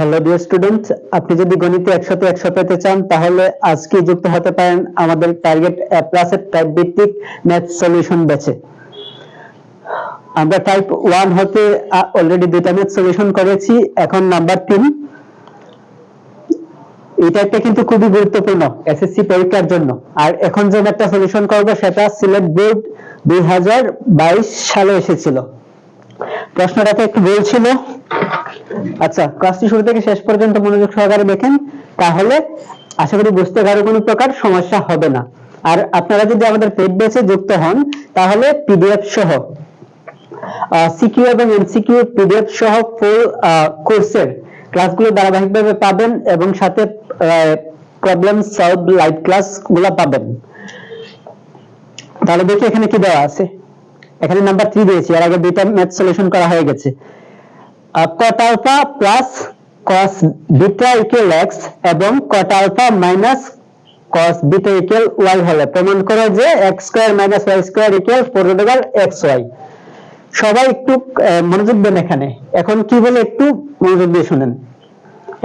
Hello dear student আপনি যদি গণিতে একশোতে একশো পেতে চান, তাহলে আজকে যুক্ত হতে পারেন আমাদের টার্গেট প্লাসের টাইপ ভিত্তিক ম্যাথ সলিউশন ব্যাচে আমরা টাইপ ওয়ান হতে অলরেডি দুইটা ম্যাথ সলিউশন করেছি। এখন নাম্বার তিন। এই টাইপটা কিন্তু খুবই গুরুত্বপূর্ণ এসএসসি পরীক্ষার জন্য। আর এখন যে ম্যাথটা সলিউশন করব, সেটা সিলেট বোর্ড দুই হাজার বাইশ সালে এসেছিল। প্রশ্নটাতে একটু ভুল ছিল আচ্ছা ক্লাসটি শুরু থেকে শেষ পর্যন্ত মনোযোগ সহকারে দেখেন, তাহলে আশা করি বুঝতে কারও কোনো প্রকার সমস্যা হবে না। আর আপনারা যদি আমাদের পেড বেচে যুক্ত হন, তাহলে পিডিএফ সহ সিকিউ এবং এমসিকিউ পিডিএফ সহ ফুল কোর্সের ক্লাসগুলো ধারাবাহিকভাবে পাবেন এবং সাথে প্রবলেম সলভ লাইভ ক্লাসগুলো পাবেন। তাহলে দেখি এখানে কি দেওয়া আছে। এখানে নাম্বার থ্রি দিয়েছি, এর আগে দুইটা ম্যাথ সলিউশন করা হয়ে গেছে। Cot alpha plus cos beta equal X এবং cot alpha minus cos beta equal Y হলে প্রমাণ করে যে X square minus Y square equal four root X Y সবাই একটু মনোযোগ দেন এখানে। এখন কি বলে একটু মনোযোগ দিয়ে শুনেন।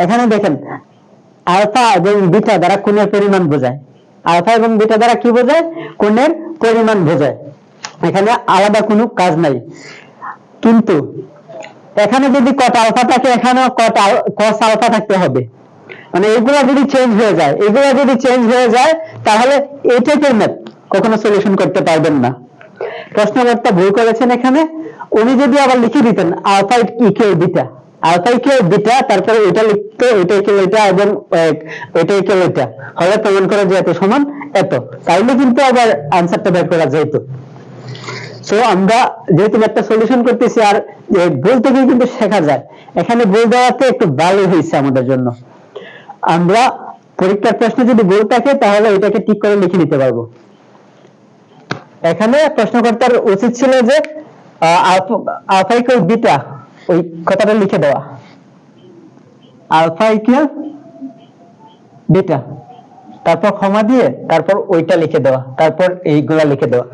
এখানে দেখেন আলফা এবং বিটা দ্বারা কোণের পরিমাণ বোঝায়। আলফা এবং বিটা দ্বারা কি বোঝায়? কোণের পরিমাণ বোঝায়। এখানে আলাদা কোনো কাজ নাই। কিন্তু এখানে যদি কট আলফা থাকে এখানে কট কস আলফা থাকতে হবে। মানে এগুলো যদি চেঞ্জ হয়ে যায়, এগুলো যদি চেঞ্জ হয়ে যায়, তাহলে এই টাইপের ম্যাথ কখনো সলিউশন করতে পারবেন না। প্রশ্নকর্তা ভুল করেছেন এখানে। উনি যদি আবার লিখে দিতেন alpha equal beta alpha equal beta তারপরে এটা লিখতে, এটা ইকুয়াল এটা এবং এটা ইকুয়াল এটা হলে প্রমাণ করা যে এত সমান এত। তাইলে কিন্তু আবার আনসারটা বের করা যেত। সো আমরা যেহেতু একটা সলিউশন করতেছি আর ভুল থেকে কিন্তু শেখা যায়। এখানে ভুল দেওয়াতে একটু ভালো হয়েছে আমাদের জন্য। আমরা পরীক্ষার প্রশ্নে যদি ভুল থাকে, তাহলে এটাকে ঠিক করে লিখে নিতে পারব। এখানে প্রশ্নকর্তার উচিত ছিল যে আলফা ইকুয়াল বিটা ওই কথাটা লিখে দেওয়া। আলফা ইকুয়াল বিটা তারপর ক্ষমা দিয়ে, তারপর ওইটা লিখে দেওয়া। তারপর এইগুলা লিখে দেওয়া।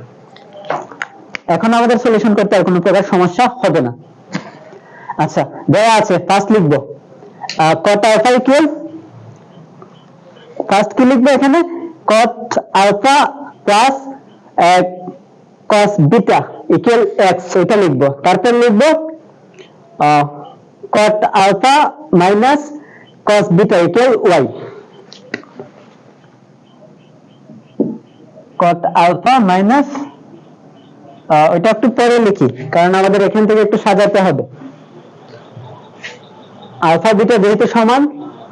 এখন আমাদের সলিউশন করতে আর কোনো প্রকার সমস্যা হবে না। আচ্ছা দেওয়া আছে ফার্স্ট লিখব। কট আলফা ইকুয়াল ফার্স্ট কি লিখব এখানে? Cot alpha plus cos beta equal X এটা লিখব। তারপর লিখব cot alpha minus cos beta equal Y cot alpha minus ওইটা একটু পরে লিখি, কারণ আমাদের এখান থেকে একটু সাজাতে হবে। আলফা বিটা যেহেতু সমান,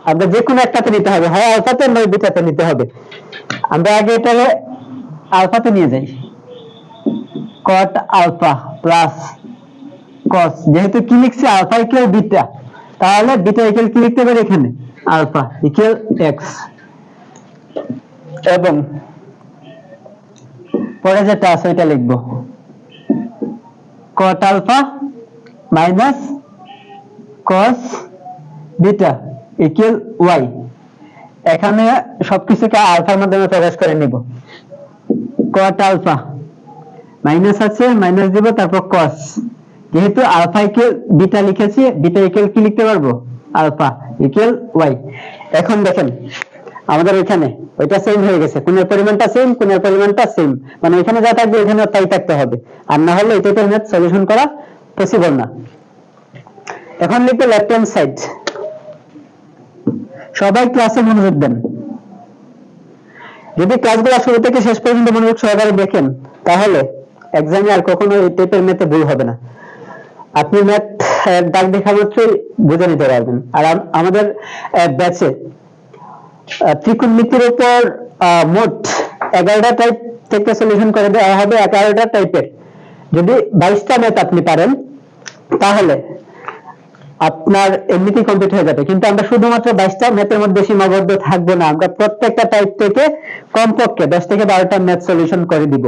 আমরা যে কোনো একটাতে নিতে হবে। হয় আলফাতে, নয় বিটাতে নিতে হবে। আমরা আগে এটাকে আলফাতে নিয়ে যাই। কট আলফা প্লাস কস যেহেতু কি লিখছি? আলফা ইকুয়াল বিটা তাহলে বিটা ইকুয়াল কি লিখতে পারি এখানে? আলফা ইকুয়াল এক্স এবং পরে যেটা আছে, ওইটা লিখব। Cot alpha minus cos beta equal y এখানে সবকিছুকে আলফার মাধ্যমে প্রকাশ করে নিব। cot আলফা মাইনাস আছে মাইনাস দিব, তারপর cos যেহেতু আলফা ইকুয়াল বিটা লিখেছি বিটা ইকুয়াল কি লিখতে পারব? আলফা ইকুয়াল ওয়াই এখন দেখেন আমাদের এখানে ওইটা সেম হয়ে গেছে। কোণের পরিমাণটা সেম কোণের পরিমাণটা সেম মানে এখানে যা থাকবে এখানে তাই থাকতে হবে। আর না হলে এটা ম্যাথ সলিউশন করা পসিবল না। এখন লিখবে লেফট হ্যান্ড সাইড সবাই ক্লাসে মনোযোগ দেন। যদি ক্লাসগুলো শুরু থেকে শেষ পর্যন্ত মনোযোগ সহকারে দেখেন, তাহলে এক্সামে আর কখনো এই টাইপের ম্যাথে ভুল হবে না। আপনি ম্যাথ দাগ দেখা মাত্রই বুঝে নিতে পারবেন। আর আম- আমাদের ব্যাচে ত্রিকোণমিতির উপর মোট এগারোটা টাইপ থেকে সলিউশন করে দেওয়া হবে এগারোটা টাইপের যদি বাইশটা ম্যাথ আপনি পারেন, তাহলে আপনার এমনিতেই কমপ্লিট হয়ে যাবে। কিন্তু আমরা শুধুমাত্র বাইশটা ম্যাথের মধ্যে সীমাবদ্ধ থাকব না, আমরা প্রত্যেকটা টাইপ থেকে কমপক্ষে দশ থেকে বারোটা ম্যাথ সলিউশন করে দিব।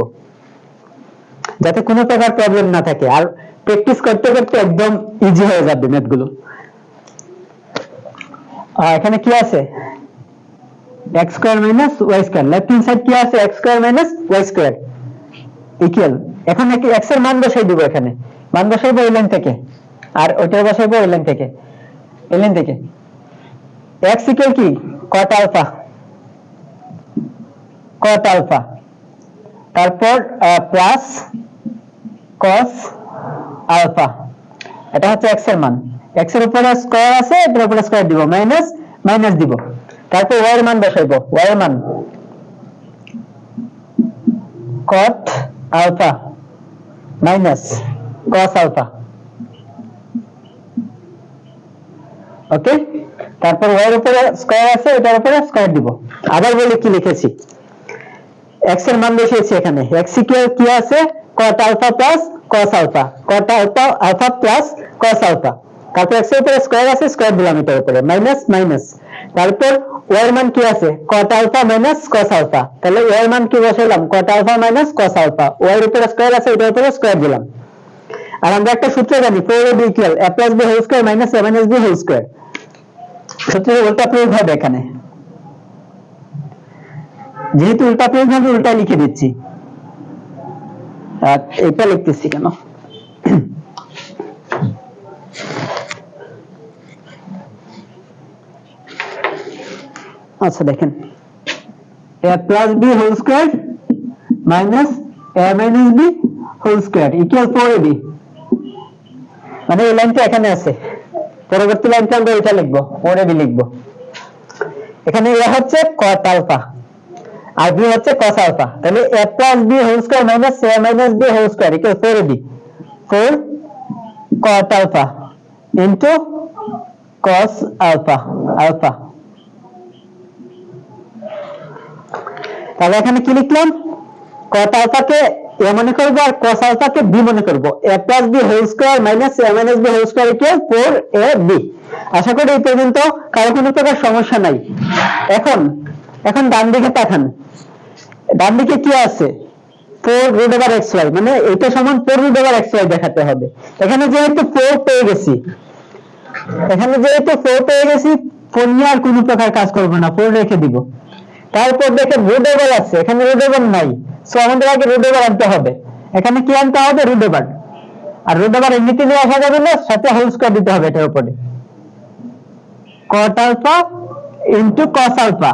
যাতে কোনো প্রকার প্রবলেম না থাকে। আর প্র্যাকটিস করতে করতে একদম ইজি হয়ে যাবে ম্যাথগুলো এখানে কি আছে? X square minus y square left hand side কি আছে? X square minus y square equal এখন নাকি এক্সের মান বসাই দিব এখানে। মান বসাইবো এই লাইন থেকে আর ওইটার বসাইবো এই লাইন থেকে এই লাইন থেকে এক্স ইকুয়াল কি? কট আলফা কট আলফা তারপর প্লাস কস আলফা এটা হচ্ছে এক্সের মান। এক্সের উপরে স্কয়ার আছে, এটার উপরে স্কয়ার দিব। মাইনাস মাইনাস দিব। তারপর ওয়াই মান বসাইবো ওয়াই মান। cot alpha minus cos alpha okay তারপর y উপরে স্কয়ার আছে, এটার উপরে স্কয়ার দিব। আবার বলি কি লিখেছি? x এর মান বসিয়েছি এখানে। x ইকুয়াল কি আছে? cot alpha plus cos alpha cot alpha alpha plus cos alpha তারপর x এর উপরে স্কয়ার আছে স্কয়ার দিলাম এটার উপরে। মাইনাস মাইনাস তারপর এর মান কি আছে? cot alpha minus cos alpha তাহলে এর মান কি বসাইলাম? alpha minus cos alpha y এর উপরে স্কয়ার আছে, এটার উপরে স্কয়ার দিলাম। আর আমরা একটা সূত্র জানি 4ab equal a plus b whole square minus a minus b whole square সূত্রের উল্টা প্রয়োগ হবে এখানে। যেহেতু উল্টা প্রয়োগ হবে উল্টা লিখে দিচ্ছি। আর এটা লিখতেছি কেন? আচ্ছা দেখেন a plus b whole square minus a minus b whole square equal 4ab মানে এই লাইনটা এখানে আছে পরবর্তী লাইনটা আমরা এটা লিখব 4ab লিখব এখানে a হচ্ছে cot alpha আর b হচ্ছে cos alpha তাহলে a plus b whole square minus a minus b whole square equal 4ab 4 cot alpha into cos alpha alpha তাহলে এখানে কি লিখলাম? cot alpha কে a মনে করব আর cos alpha কে b মনে করব। a plus b whole square minus a minus b whole square equal 4ab আশা করি এই পর্যন্ত কারও কোনো প্রকার সমস্যা নাই। এখন এখন ডান দিকে তাকান ডান দিকে কি আছে? 4 root over xy মানে এটা সমান 4 root এক্স xy দেখাতে হবে। এখানে যেহেতু 4 পেয়ে গেছি, এখানে যেহেতু 4 পেয়ে গেছি 4 নিয়ে আর কোনো প্রকার কাজ করব না 4 রেখে দিব। তারপর দেখে রুট আছে, এখানে রুট নাই। সো আমাদের আগে রুট আনতে হবে। এখানে কি আনতে হবে? রুট আর রুট এমনিতে নিয়ে আসা যাবে না, সাথে হোল স্কয়ার দিতে হবে এটার উপরে। cot alpha into cos alpha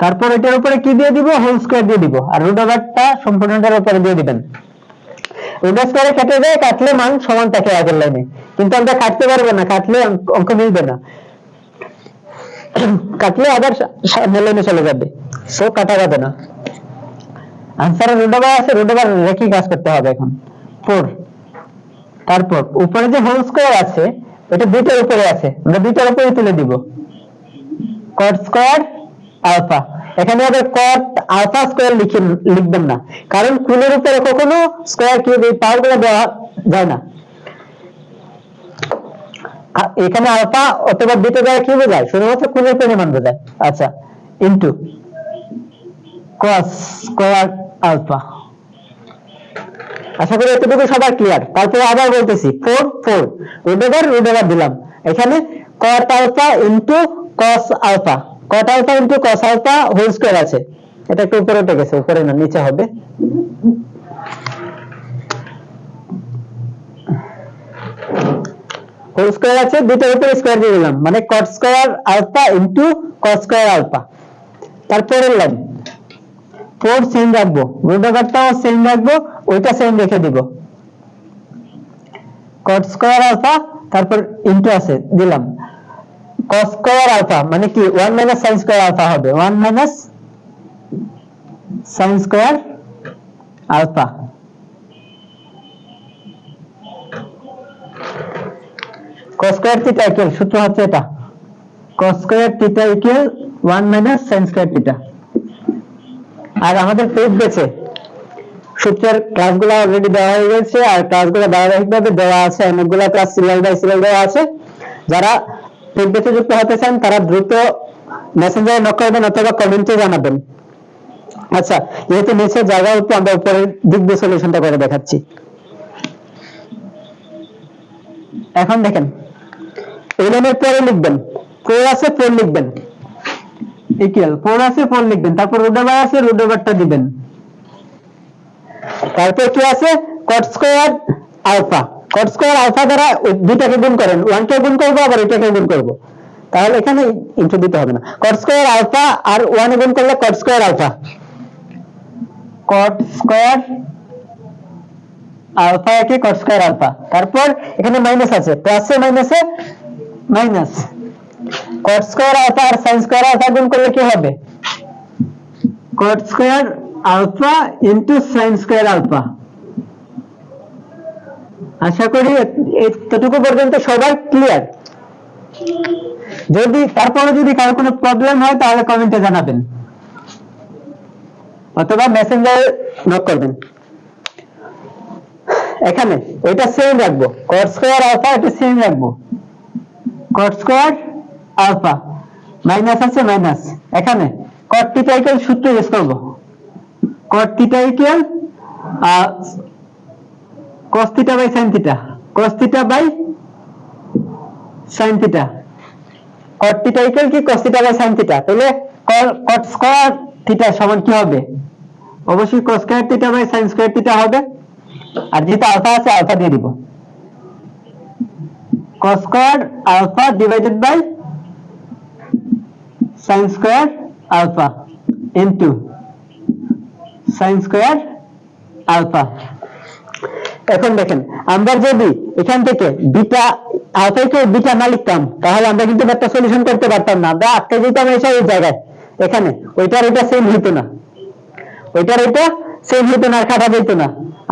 তারপর এটার উপরে কি দিয়ে দিব? হোল স্কয়ার দিয়ে দিব। আর রুট ওভারটা সম্পূর্ণটার উপরে দিয়ে দিবেন। রুট কেটে যায় কাটলে মান সমান থাকে আগের লাইনে কিন্তু আমরা কাটতে পারব না, কাটলে অঙ্ক মিলবে না। কাটলে আবার লাইনে চলে যাবে। সো কাটা যাবে না। আনসারে রুট আছে রুট রেখে কাজ করতে হবে এখন। ফোর তারপর, উপরে যে হোল স্কয়ার আছে, এটা দুইটার উপরে আছে। আমরা দুইটার উপরে তুলে দিব। কট স্কয়ার আলফা এখানে আবার কট আলফা স্কয়ার লিখে লিখবেন না। কারণ কুলের উপরে কখনো স্কয়ার কি পাওয়ারগুলো দেওয়া যায় না। এখানে আলফা অথবা বিটা দ্বারা কি বোঝায়? শুধুমাত্র কুলের পরিমাণ বোঝায়। আচ্ছা ইনটু cos স্কয়ার আলফা আশা করি এতটুকু সবার ক্লিয়ার তারপরে আবার বলতেছি four four root over root over দিলাম। এখানে cot alpha into cos alpha cot alpha into cos alpha whole square আছে। এটা একটু উপরে উঠে গেছে, উপরে না, নিচে হবে। হোল স্কয়ার আছে দুটোর উপরে স্কয়ার দিয়ে দিলাম। মানে cot square alpha into cos square alpha তারপরের লাইন ফোর সেম রাখব। রুট ওভারটাও সেম রাখব, ওইটা সেম রেখে দিব। cot স্কয়ার আলফা তারপর ইনটু আছে, দিলাম। cos স্কয়ার আলফা মানে কি 1 মাইনাস sin স্কয়ার আলফা হবে। 1 minus sin square alpha cos square theta equal সূত্র হচ্ছে এটা। cos square theta equal 1 minus sin square theta আর আমাদের বেছে সূত্রের ক্লাসগুলো অলরেডি দেওয়া হয়ে গেছে, আর ক্লাসগুলো ধারাবাহিকভাবে দেওয়া আছে, অনেকগুলো ক্লাস বাই আছে। যারা যুক্ত হতে চান, তারা দ্রুত মেসেঞ্জারে নক করবেন অথবা কমেন্টে জানাবেন। আচ্ছা যেহেতু নিচে জায়গা উপর আমরা উপরের দিক দিয়ে সলিউশনটা করে দেখাচ্ছি। এখন দেখেন এই পরে লিখবেন। ফোর আছে ফোর লিখবেন। ইকুয়াল ফোর আছে ফোর লিখবেন। তারপর রুট ওভার আছে রুট ওভারটা দিবেন। তারপর কি আছে? cot square alpha cot square alpha দ্বারা দুইটাকে গুণ করেন। ওয়ান কে গুণ করব, আবার এটাকে গুণ করব। তাহলে এখানে ইন্টু দিতে হবে না। কট স্কোয়ার আলফা আর ওয়ানে গুণ করলে cot square alpha cot square alpha একে কট স্কোয়ার আলফা তারপর এখানে মাইনাস আছে। প্লাসে মাইনাসে মাইনাস। কট স্কোয়ার আলফা আর সাইন স্কোয়ার আলফা গুণ করলে কি হবে? Cot square alpha into sine square alpha আশা করি এতটুকু পর্যন্ত সবাই ক্লিয়ার যদি তারপরে যদি কারও কোনো প্রবলেম হয়, তাহলে কমেন্টে জানাবেন। অথবা মেসেঞ্জারে নক করবেন। এখানে এটা সেম রাখব। কট স্কোয়ার আলফা এটা সেম রাখব। কট স্কোয়ার আলফা মাইনাস আছে মাইনাস এখানে কট থিটা ইকুয়াল সূত্র ইউজ করব। Cot theta equal cos theta by sin theta cos theta by sin theta cot theta equal কি? cos theta by sin theta তাহলে cot square theta সমান কি হবে? অবশ্যই cos square theta by sin square theta হবে। আর যেটা alpha আছে আলফা দিয়ে দিব। Cos square alpha divided by sin square alpha into sin square alpha এখন দেখেন, আমরা যদি এখান থেকে বিটা আলফাকে বিটা না লিখতাম, তাহলে আমরা কিন্তু একটা সলিউশন করতে পারতাম না। আমরা আটকে যেতাম এসে এই জায়গায়। এখানে ওইটার এটা সেম হইতো না। ওইটার এটা সেম হইতো না আর কাটা যেত না।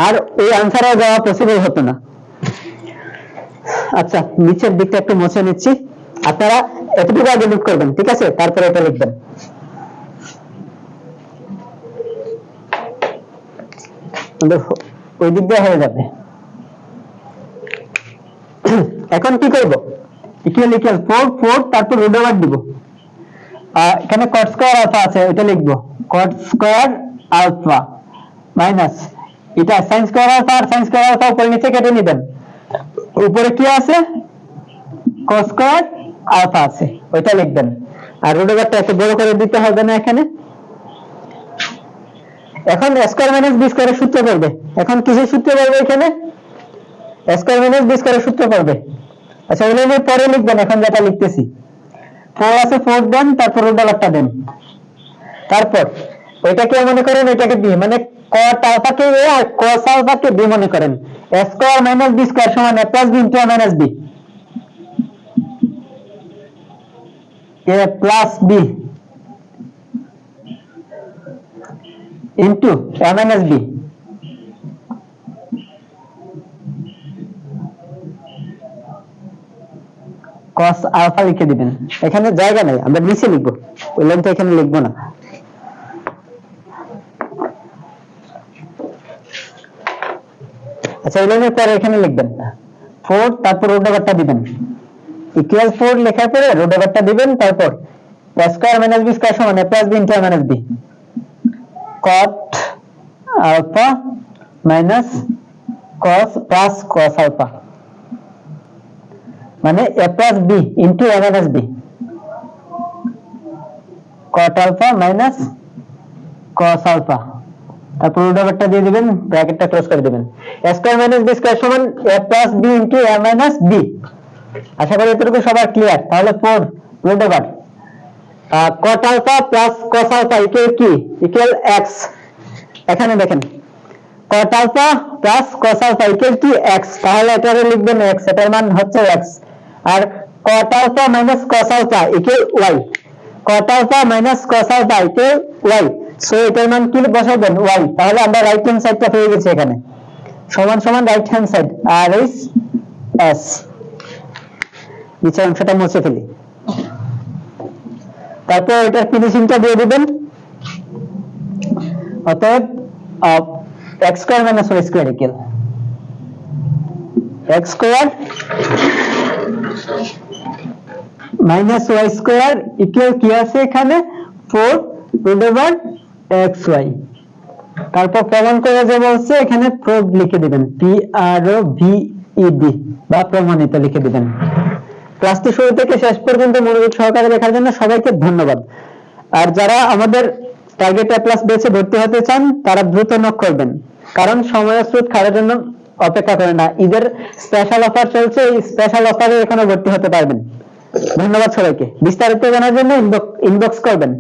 আর ওই আনসারে যাওয়া পসিবল হতো না। আচ্ছা নিচের দিকটা একটু মুছে নিচ্ছি। আপনারা এতটুকু আগে নোট করবেন, ঠিক আছে? তারপরে এটা লিখবেন। ওই দিক হয়ে যাবে। এখন কি করব? ইকুয়াল ইকুয়াল ফোর ফোর তারপর রুট ওভার দিব। এখানে কট স্কয়ার আলফা আছে, এটা লিখব। কট স্কয়ার আলফা মাইনাস এটা সাইন স্কয়ার আলফা আর সাইন স্কয়ার আলফা উপরে নিচে কেটে নেবেন। উপরে কি আছে? স্কয়ার আলফা আছে। ওইটা লিখবেন। আর রুট ওভারটা এত বড় করে দিতে হবে না এখানে। এখন স্কয়ার মাইনাস বি স্কয়ারের সূত্র পড়বে। এখন কিসের সূত্র পড়বে এখানে? স্কয়ার মাইনাস বি স্কয়ারের সূত্র পড়বে। আচ্ছা ওগুলো আমি পরে লিখবেন, এখন যেটা লিখতেছি। ফোর আছে ফোর দেন, তারপর রুট ওভারটা দেন। তারপর, ওইটাকে মনে করেন, ওইটাকে বি মানে কট আলফাকে এ আর কস আলফাকে মনে করেন। cos লিখে দিবেন। এখানে জায়গা নাই, আমরা নিচে লিখব। ওই লাইনটা এখানে লিখব না। আচ্ছা ওই লাইনের পরে এখানে লিখবেন ফোর তারপর রোড ওভারটা দিবেন ইকুয়াল ফোর লেখার পরে রোড ওভারটা দিবেন তারপর স্কয়ার মাইনাস বি স্কয়ার সমান plus b into minus b cot alpha minus cos plus cos alpha মানে a plus b into a minus b cot alpha minus cos alpha তারপর root ওভারটা দিয়ে দিবেন, ব্র্যাকেটটা ক্লোজ করে দিবেন। a square minus b square সমান a plus b into a minus b আশা করি এতটুকু সবার ক্লিয়ার তাহলে four root over cot alpha plus cos alpha equal কি? ইকুয়াল x এখানে দেখেন, cot alpha plus cos alpha equal কি? x তাহলে এটারে লিখবেন x, এটার মান হচ্ছে x আর cot alpha minus cos alpha equal y cot alpha minus cos alpha equal y so এটার মান কি বসাবেন y. তাহলে আমরা রাইট হ্যান্ড সাইডটা পেয়ে গেছি এখানে। সমান সমান রাইট হ্যান্ড সাইড আর ইস s নিচের অংশটা মুছে ফেলি। তারপর এটার ফিনিশিংটা দিয়ে দিবেন। অতএব x square minus y square equal x square minus y square equal কি আছে এখানে? 4 রুট ওভার xy তারপর প্রমাণ করে যে বলছে এখানে প্রুভ লিখে দিবেন P R O V E D বা প্রমাণিত লিখে দিবেন। ক্লাসটি শুরু থেকে শেষ পর্যন্ত মনোযোগ সহকারে দেখার জন্য সবাইকে ধন্যবাদ। আর যারা আমাদের টার্গেট প্লাস বেছে ভর্তি হতে চান, তারা দ্রুত নক করবেন। কারণ সময়ের স্রোত খাওয়ার জন্য অপেক্ষা করেন না। ঈদের স্পেশাল অফার চলছে, এই স্পেশাল অফারে এখানে ভর্তি হতে পারবেন। ধন্যবাদ সবাইকে। বিস্তারিত জানার জন্য ইনবক্স করবেন।